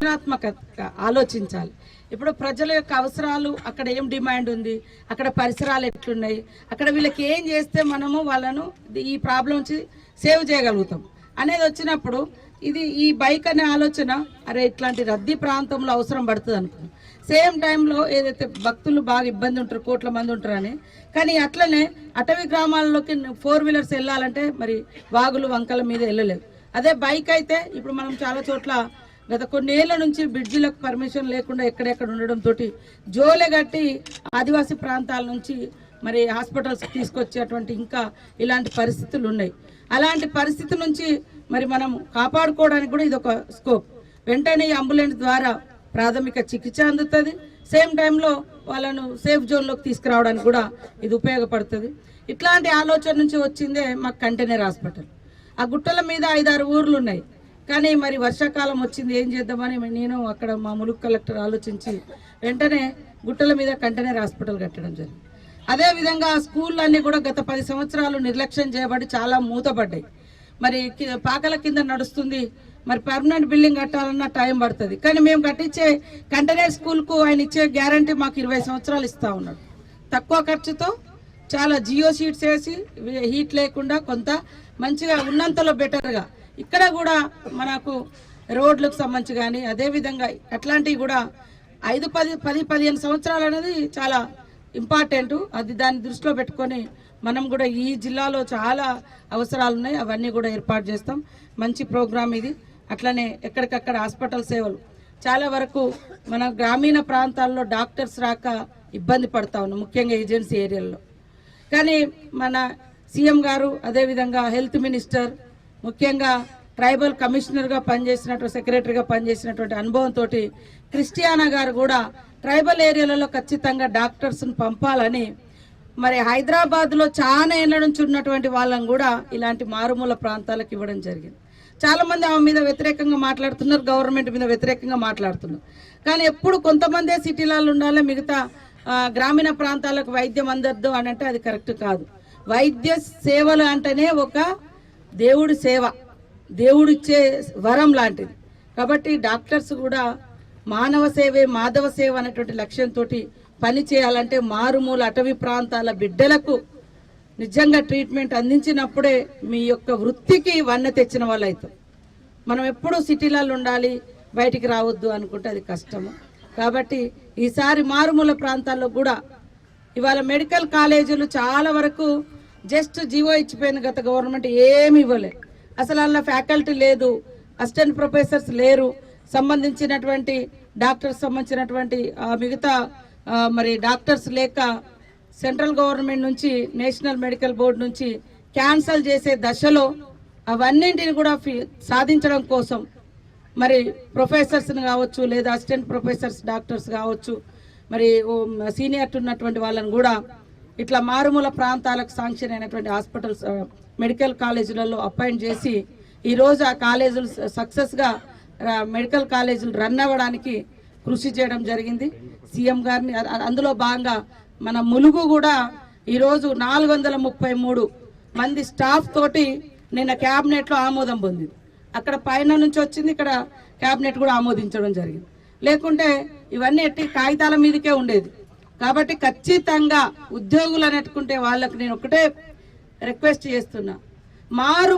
సృజనాత్మకత ఆలోచించాలి. ఇప్పుడు ప్రజల యొక్క అవసరాలు అక్కడ ఏం డిమాండ్ ఉంది అక్కడ పరిసరాలు ఎట్లున్నాయి అక్కడ వీళ్ళకి ఏం చేస్తే మనము వాళ్ళను ఈ ప్రాబ్లం నుంచి సేవ్ చేయగలుగుతాం. అనేది వచ్చినప్పుడు ఇది ఈ బైక్ అనే ఆలోచన అరే ఇట్లాంటి రద్దీ ప్రాంతంలో అవసరం పడుతుంది అనుకున్నాం. సేమ్ టైంలో ఏదైతే భక్తులు బాగా ఇబ్బంది ఉంటారు కోట్ల మంది ఉంటారని కానీ అట్లనే అటవీ గ్రామాల్లోకి ఫోర్ వీలర్స్ వెళ్ళాలంటే మరి వాగులు వంకల మీద వెళ్ళలేదు. అదే బైక్ అయితే ఇప్పుడు మనం చాలా చోట్ల గత కొన్నేళ్ళ నుంచి బ్రిడ్జిలకు పర్మిషన్ లేకుండా ఎక్కడెక్కడ ఉండడం తోటి జోలె కట్టి ఆదివాసీ ప్రాంతాల నుంచి మరి హాస్పిటల్స్ తీసుకొచ్చేటువంటి ఇంకా ఇలాంటి పరిస్థితులు ఉన్నాయి. అలాంటి పరిస్థితి నుంచి మరి మనం కాపాడుకోవడానికి కూడా ఇది ఒక స్కోప్. వెంటనే అంబులెన్స్ ద్వారా ప్రాథమిక చికిత్స అందుతుంది. సేమ్ టైంలో వాళ్ళను సేఫ్ జోన్లోకి తీసుకురావడానికి కూడా ఇది ఉపయోగపడుతుంది. ఇట్లాంటి ఆలోచన నుంచి వచ్చిందే మాకు కంటైనర్ హాస్పిటల్. ఆ గుట్టల మీద ఐదారు ఊర్లు ఉన్నాయి. కానీ మరి వర్షాకాలం వచ్చింది ఏం చేద్దామని నేను అక్కడ మా ములుగు కలెక్టర్ ఆలోచించి వెంటనే గుట్టల మీద కంటైనర్ హాస్పిటల్ కట్టడం జరిగింది. అదే విధంగా కూడా గత పది సంవత్సరాలు నిర్లక్ష్యం చేయబడి చాలా మూతపడ్డాయి. మరి పాకల కింద నడుస్తుంది మరి పర్మనెంట్ బిల్డింగ్ కట్టాలన్న టైం పడుతుంది. కానీ మేము కట్టించే కంటైనర్ స్కూల్కు ఆయన ఇచ్చే గ్యారంటీ మాకు ఇరవై సంవత్సరాలు ఇస్తా ఉన్నాడు. తక్కువ ఖర్చుతో చాలా జియో షీట్స్ వేసి హీట్ లేకుండా కొంత మంచిగా ఉన్నంతలో బెటర్గా ఇక్కడ కూడా మనకు రోడ్లకు సంబంధించి కానీ అదేవిధంగా అట్లాంటివి కూడా ఐదు పది పది పదిహేను సంవత్సరాలు అనేది చాలా ఇంపార్టెంట్. అది దాన్ని దృష్టిలో పెట్టుకొని మనం కూడా ఈ జిల్లాలో చాలా అవసరాలు ఉన్నాయి. అవన్నీ కూడా ఏర్పాటు చేస్తాం. మంచి ప్రోగ్రామ్ ఇది. అట్లనే ఎక్కడికక్కడ హాస్పిటల్ సేవలు. చాలా వరకు మన గ్రామీణ ప్రాంతాల్లో డాక్టర్స్ రాక ఇబ్బంది పడతా ఉన్నాం ముఖ్యంగా ఏజెన్సీ ఏరియాల్లో. కానీ మన సీఎం గారు అదేవిధంగా హెల్త్ మినిస్టర్ ముఖ్యంగా ట్రైబల్ కమిషనర్గా పనిచేసినటువంటి సెక్రటరీగా పనిచేసినటువంటి అనుభవంతో క్రిస్టియానా గారు కూడా ట్రైబల్ ఏరియాలలో ఖచ్చితంగా డాక్టర్స్ని పంపాలని మరి హైదరాబాద్లో చాలా ఏళ్ళ నుంచి ఉన్నటువంటి వాళ్ళని కూడా ఇలాంటి మారుమూల ప్రాంతాలకు ఇవ్వడం జరిగింది. చాలామంది ఆమె మీద వ్యతిరేకంగా మాట్లాడుతున్నారు గవర్నమెంట్ మీద వ్యతిరేకంగా మాట్లాడుతున్నారు. కానీ ఎప్పుడు కొంతమందే సిటీలలో ఉండాలి మిగతా గ్రామీణ ప్రాంతాలకు వైద్యం అందద్దు అని అంటే అది కరెక్ట్ కాదు. వైద్య సేవలు అంటేనే ఒక దేవుడి సేవ దేవుడిచ్చే వరం లాంటిది. కాబట్టి డాక్టర్స్ కూడా మానవ సేవే మాధవ సేవ అనేటువంటి లక్ష్యంతో పని చేయాలంటే మారుమూల అటవీ ప్రాంతాల బిడ్డలకు నిజంగా ట్రీట్మెంట్ అందించినప్పుడే మీ యొక్క వృత్తికి వన్న తెచ్చిన వాళ్ళు అవుతాం. మనం ఎప్పుడూ సిటీలలో ఉండాలి బయటికి రావద్దు అనుకుంటే అది కష్టము. కాబట్టి ఈసారి మారుమూల ప్రాంతాల్లో కూడా ఇవాళ మెడికల్ కాలేజీలు చాలా వరకు జస్ట్ జీవో ఇచ్చిపోయింది గత గవర్నమెంట్ ఏమి ఇవ్వలే. అసలు అలా ఫ్యాకల్టీ లేదు అసిస్టెంట్ ప్రొఫెసర్స్ లేరు సంబంధించినటువంటి డాక్టర్స్ సంబంధించినటువంటి మిగతా మరి డాక్టర్స్ లేక సెంట్రల్ గవర్నమెంట్ నుంచి నేషనల్ మెడికల్ బోర్డు నుంచి క్యాన్సల్ చేసే దశలో అవన్నింటిని కూడా సాధించడం కోసం మరి ప్రొఫెసర్స్ని కావచ్చు లేదా అసిస్టెంట్ ప్రొఫెసర్స్ డాక్టర్స్ కావచ్చు మరి సీనియర్ ఉన్నటువంటి వాళ్ళని కూడా ఇట్లా మారుమూల ప్రాంతాలకు శాంక్షన్ అయినటువంటి హాస్పిటల్స్ మెడికల్ కాలేజీలలో అపాయింట్ చేసి ఈరోజు ఆ కాలేజీలు సక్సెస్గా మెడికల్ కాలేజీలు రన్ అవ్వడానికి కృషి చేయడం జరిగింది. సీఎం గారిని అందులో భాగంగా మన ములుగు కూడా ఈరోజు నాలుగు వందల ముప్పై మూడు మంది స్టాఫ్ తోటి నిన్న క్యాబినెట్లో ఆమోదం పొందింది. అక్కడ పైన నుంచి వచ్చింది ఇక్కడ క్యాబినెట్ కూడా ఆమోదించడం జరిగింది. లేకుంటే ఇవన్నీ ఎట్టి కాగితాల మీదకే ఉండేది. కాబట్టి ఖచ్చితంగా ఉద్యోగులు అనేట్టుకుంటే వాళ్ళకి నేను ఒకటే రిక్వెస్ట్ చేస్తున్నా. మారు